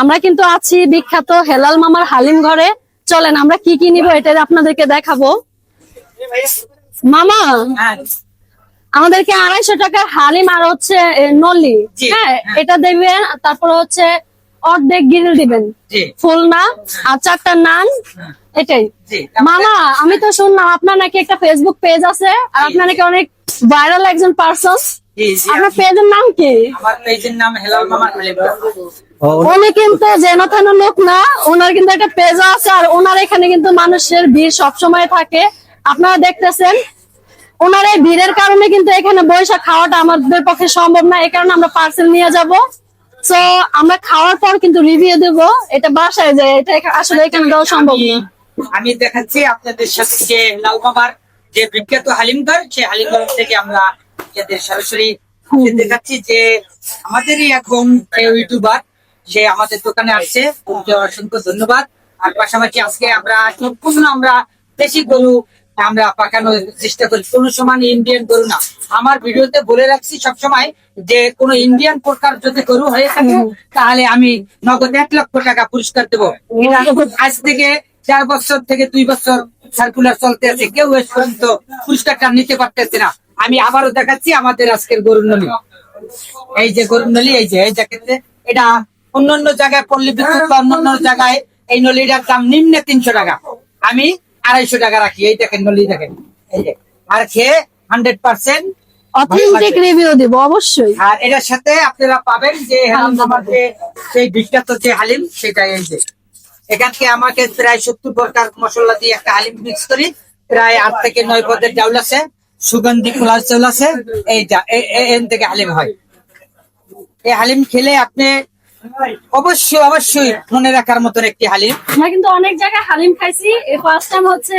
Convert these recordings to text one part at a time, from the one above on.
আমরা কিন্তু আছি বিখ্যাত হেলাল মামার হালিম ঘরে। চলেন আমরা কি কি নিব এটা আপনাদেরকে দেখাবো। মামা আমাদেরকে আড়াইশো টাকার হালিম আর হচ্ছে নলি। হ্যাঁ হ্যাঁ। এটা দেবেন তারপর হচ্ছে অর্ধেক গিরিল দিবেন। ফুল না আর চারটা নান। এটাই। মামা আমি তো শুনলাম আপনার নাকি একটা ফেসবুক পেজ আছে আর আপনার নাকি অনেক ভাইরাল একজন পার্সন জি জি পেজের নাম কি? আমার পেজের নাম হেলাল মামা উনি কিন্তু যেন তেন লোক না ওনার কিন্তু একটা পেজ আছে আর ওনার এখানে কিন্তু মানুষের ভিড় সবসময় থাকে। আপনারা দেখতেছেন ওনার এই ভিড়ের কারণে কিন্তু এখানে বৈশাখ খাওয়াটা আমাদের পক্ষে সম্ভব না এই কারণে আমরা পার্সেল নিয়ে যাব। তো আমরা খাওয়ার পর কিন্তু রিভিউ দেব এটা বাসায় যে এটা আসলে এখানে দেওয়া সম্ভব আমি না। আমি দেখাচ্ছি আপনাদের সাথে যে লাল মামার যে বিখ্যাত হালিমঘর সেই হালিমঘর থেকে আমরা আপনাদের সরাসরি দেখাচ্ছি যে আমাদেরই এখন ইউটিউবার সে আমাদের দোকানে আসছে। ওকে অসংখ্য ধন্যবাদ। আর পাশাপাশি আজকে আমরা সম্পূর্ণ আমরা দেশি গরু আমরা পাকানোর চেষ্টা করি। কোন সময় ইন্ডিয়ান গরু না। আমার ভিডিওতে বলে রাখছি সবসময় যে কোন ইন্ডিয়ান প্রকার যদি গরু হয়ে থাকে তাহলে আমি নগদ এক লক্ষ টাকা পুরস্কার দেবো। আজ থেকে চার বছর থেকে দুই বছর সার্কুলার চলতে আছে। কেউ এস পর্যন্ত পুরস্কারটা নিতে পারতেছে না। আমি আবারও দেখাচ্ছি আমাদের আজকের গরুর নলি। এই যে গরুর নলি এই যে এই জায়গাতে। এটা অন্যান্য জায়গায় পল্লী বিদ্যুৎ বা অন্যান্য জায়গায় এই নলিটার দাম নিম্নে তিনশো টাকা। আমি আড়াইশো টাকা রাখি এই দেখেন নলি দেখেন। এই যে আর খেয়ে হান্ড্রেড পার্সেন্ট অথেন্টিক রিভিউ দিব অবশ্যই। আর এটার সাথে আপনারা পাবেন যে হালিম আমার যে সেই বিখ্যাত যে হালিম সেটা এই যে। আমাকে প্রায় সত্তর প্রকার মশলা দিয়ে একটা হালিম মিক্স করি। প্রায় আট থেকে নয় পদের চাউল আছে। সুগন্ধি কোলার চাউল আছে এইটা এ- এ- থেকে হালিম হয়। এই হালিম খেলে আপনি অবশ্যই অবশ্যই মনে রাখার মতন একটি হালিম। আমরা কিন্তু অনেক জায়গায় হালিম খাইছি। এই ফার্স্ট টাইম হচ্ছে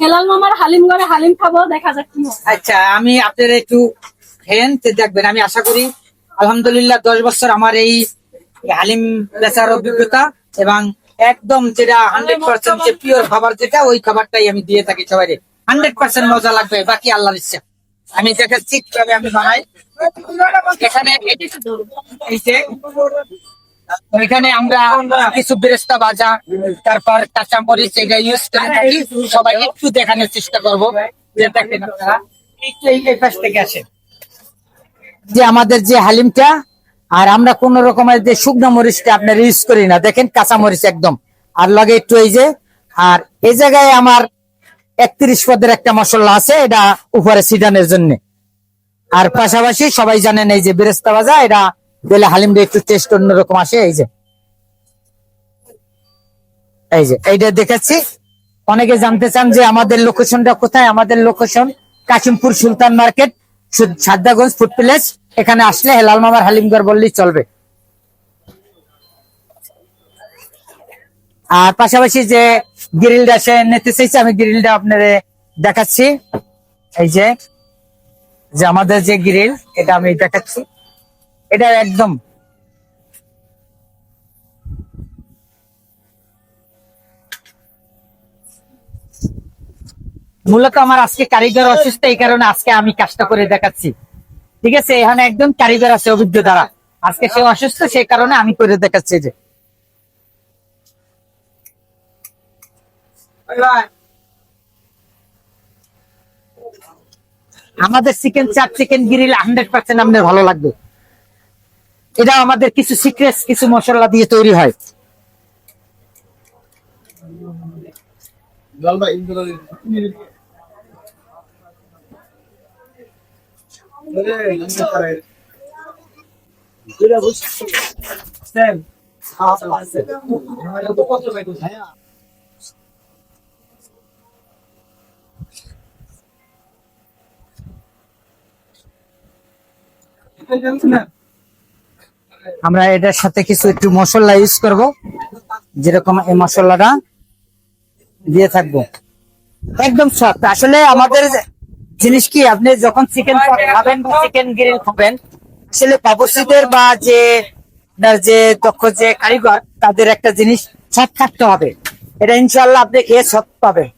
হেলাল মামার হালিম ঘরে হালিম খাব দেখা যাক কি আচ্ছা আমি আপনার একটু দেখবেন আমি আশা করি আলহামদুলিল্লাহ দশ বছর আমার এই হালিম বেচার অভিজ্ঞতা এবং একদম যেটা হান্ড্রেড পার্সেন্ট যে পিওর খাবার যেটা ওই খাবারটাই আমি দিয়ে থাকি সবাই হান্ড্রেড পার্সেন্ট মজা লাগবে, বাকি আল্লাহর ইচ্ছা। আমি দেখাচ্ছি কীভাবে আমি বানাই। এখানে যে আমরা কিছু বেরেস্তা তারপর এটা ইউজ করে থাকি। সবাই একটু দেখানোর চেষ্টা করব। যে আমাদের যে হালিমটা, আর আমরা কোন রকমের যে শুকনো মরিচটা আপনার ইউজ করি না। দেখেন কাঁচা মরিচ একদম। আর লগে একটু এই যে, আর এই জায়গায় আমার একত্রিশ পদের একটা মশলা আছে, এটা উপরে সিডানের জন্য। আর পাশাপাশি সবাই জানেন এই যে বেরেস্তা ভাজা, এটা দিলে হালিমটা একটু টেস্ট অন্যরকম আসে, এই যে। এই যে, এইটা দেখাচ্ছি অনেকে জানতে চান যে আমাদের লোকেশনটা কোথায়? আমাদের location Kashimpur Sultan market Saddaganj food place এখানে আসলে হেলাল মামার হালিমগড় বললেই চলবে। আর পাশাপাশি যে গ্রিলটা সে নিতে চাইছে, আমি গ্রিলটা আপনার দেখাচ্ছি। এই যে যে আমাদের যে গ্রিল, এটা আমি দেখাচ্ছি। এটা একদম মূলত আমার আজকে কারিগর অসুস্থ, এই কারণে আজকে আমি কাজটা করে দেখাচ্ছি। ঠিক আছে, এখানে একদম কারিগর আছে অভিজ্ঞ দ্বারা। আজকে সে অসুস্থ, সেই কারণে আমি করে দেখাচ্ছি যে। আমাদের চিকেন চাপ চিকেন গ্রিল হান্ড্রেড পার্সেন্ট আপনার ভালো লাগবে। এটা আমাদের কিছু সিক্রেট কিছু মশলা দিয়ে তৈরি হয়। আমরা এটার সাথে কিছু একটু মশলা ইউজ করব। যেরকম এই মশলাটা দিয়ে থাকব। একদম সফট আসলে আমাদের জিনিস কি, আপনি যখন চিকেন খাবেন বা চিকেন গ্রিল খাবেন, আসলে বাবুসিদের বা যে আপনার যে দক্ষ যে কারিগর, তাদের একটা জিনিস সৎ থাকতে হবে। এটা ইনশাল্লাহ আপনি খেয়ে সৎ পাবেন।